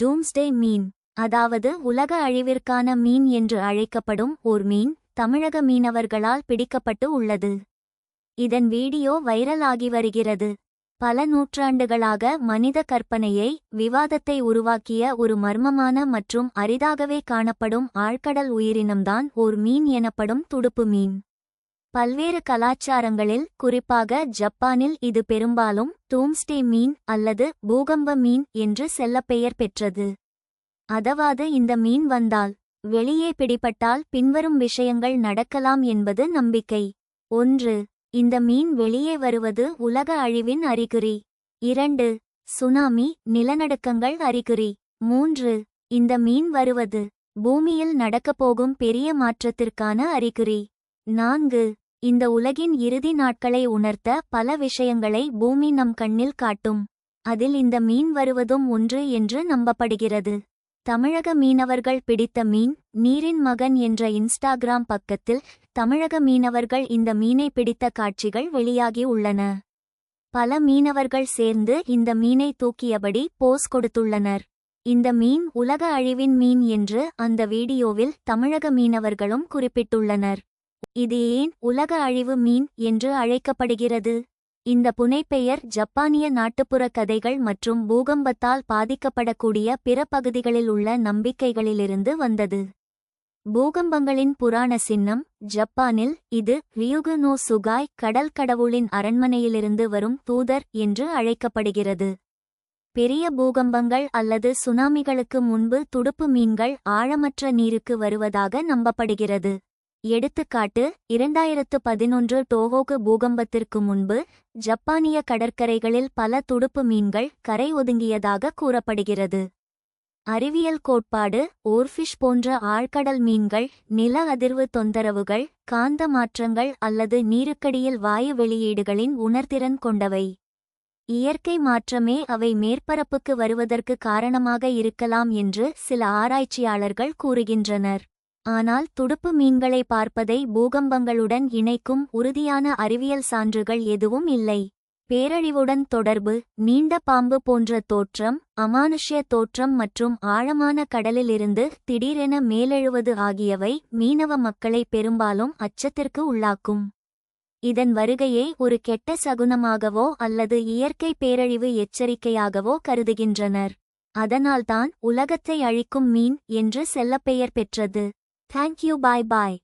டூம்ஸ்டே மீன் அதாவது உலக அழிவிற்கான மீன் என்று அழைக்கப்படும் ஓர் மீன் தமிழக மீனவர்களால் பிடிக்கப்பட்டு உள்ளது. இதன் வீடியோ வைரல் ஆகி வருகிறது. பல நூற்றாண்டுகளாக மனித கற்பனையை விவாதத்தை உருவாக்கிய ஒரு மர்மமான மற்றும் அரிதாகவே காணப்படும் ஆழ்கடல் உயிரினம்தான் ஓர் மீன் எனப்படும் துடுப்பு மீன். பல்வேறு கலாச்சாரங்களில் குறிப்பாக ஜப்பானில் இது பெரும்பாலும் டூம்ஸ்டே மீன் அல்லது பூகம்ப மீன் என்று செல்லப்பெயர் பெற்றது. அதவாது இந்த மீன் வந்தால் வெளியே பிடிபட்டால் பின்வரும் விஷயங்கள் நடக்கலாம் என்பது நம்பிக்கை. ஒன்று இந்த மீன் வெளியே வருவது உலக அழிவின் அறிகுறி. இரண்டு சுனாமி நிலநடுக்கங்கள் அறிகுறி. மூன்று இந்த மீன் வருவது பூமியில் நடக்கப்போகும் பெரிய மாற்றத்திற்கான அறிகுறி. நான்கு இந்த உலகின் இறுதி நாட்களை உணர்த்த பல விஷயங்களை பூமி நம் கண்ணில் காட்டும். அதில் இந்த மீன் வருவதும் ஒன்று என்று நம்பப்படுகிறது. தமிழக மீனவர்கள் பிடித்த மீன் நீரின் மகன் என்ற இன்ஸ்டாகிராம் பக்கத்தில் தமிழக மீனவர்கள் இந்த மீனை பிடித்த காட்சிகள் வெளியாகி உள்ளன. பல மீனவர்கள் சேர்ந்து இந்த மீனை தூக்கியபடி போஸ் கொடுத்துள்ளனர். இந்த மீன் உலக அழிவின் மீன் என்று அந்த வீடியோவில் தமிழக மீனவர்களும் குறிப்பிட்டுள்ளனர். இது ஏன் உலக அழிவு மீன் என்று அழைக்கப்படுகிறது? இந்த புனைப்பெயர் ஜப்பானிய நாட்டுப்புற கதைகள் மற்றும் பூகம்பத்தால் பாதிக்கப்படக்கூடிய பிற பகுதிகளில் உள்ள நம்பிக்கைகளிலிருந்து வந்தது. பூகம்பங்களின் புராண சின்னம் ஜப்பானில் இது ரியுகு நோ சுகாய் கடல் கடவுளின் அரண்மனையிலிருந்து வரும் தூதர் என்று அழைக்கப்படுகிறது. பெரிய பூகம்பங்கள் அல்லது சுனாமிகளுக்கு முன்பு துடுப்பு மீன்கள் ஆழமற்ற நீருக்கு வருவதாக நம்பப்படுகிறது. எடுத்துக்காட்டு இரண்டாயிரத்து பதினொன்று டோகோகு பூகம்பத்திற்கு முன்பு ஜப்பானிய கடற்கரைகளில் பல துடுப்பு மீன்கள் கரை ஒதுங்கியதாக கூறப்படுகிறது. அறிவியல் கோட்பாடு ஓர்ஃபிஷ் போன்ற ஆழ்கடல் மீன்கள் நில அதிர்வு தொந்தரவுகள் காந்த மாற்றங்கள் அல்லது நீருக்கடியில் வாயு வெளியீடுகளின் உணர்திறன் கொண்டவை. இயற்கை மாற்றமே அவை மேற்பரப்புக்கு வருவதற்கு காரணமாக இருக்கலாம் என்று சில ஆராய்ச்சியாளர்கள் கூறுகின்றனர். ஆனால் துடுப்பு மீன்களை பார்ப்பதை பூகம்பங்களுடன் இணைக்கும் உறுதியான அறிவியல் சான்றுகள் எதுவும் இல்லை. பேரழிவுடன் தொடர்பு நீண்ட பாம்பு போன்ற தோற்றம் அமானுஷ்ய தோற்றம் மற்றும் ஆழமான கடலிலிருந்து திடீரென மேலெழுவது ஆகியவை மீனவ மக்களை பெரும்பாலும் அச்சத்திற்கு உள்ளாக்கும். இதன் வருகையை ஒரு கெட்ட சகுனமாகவோ அல்லது இயற்கை பேரழிவு எச்சரிக்கையாகவோ கருதுகின்றனர். அதனால்தான் உலகத்தை அழிக்கும் மீன் என்று செல்லப்பெயர் பெற்றது. Thank you bye bye.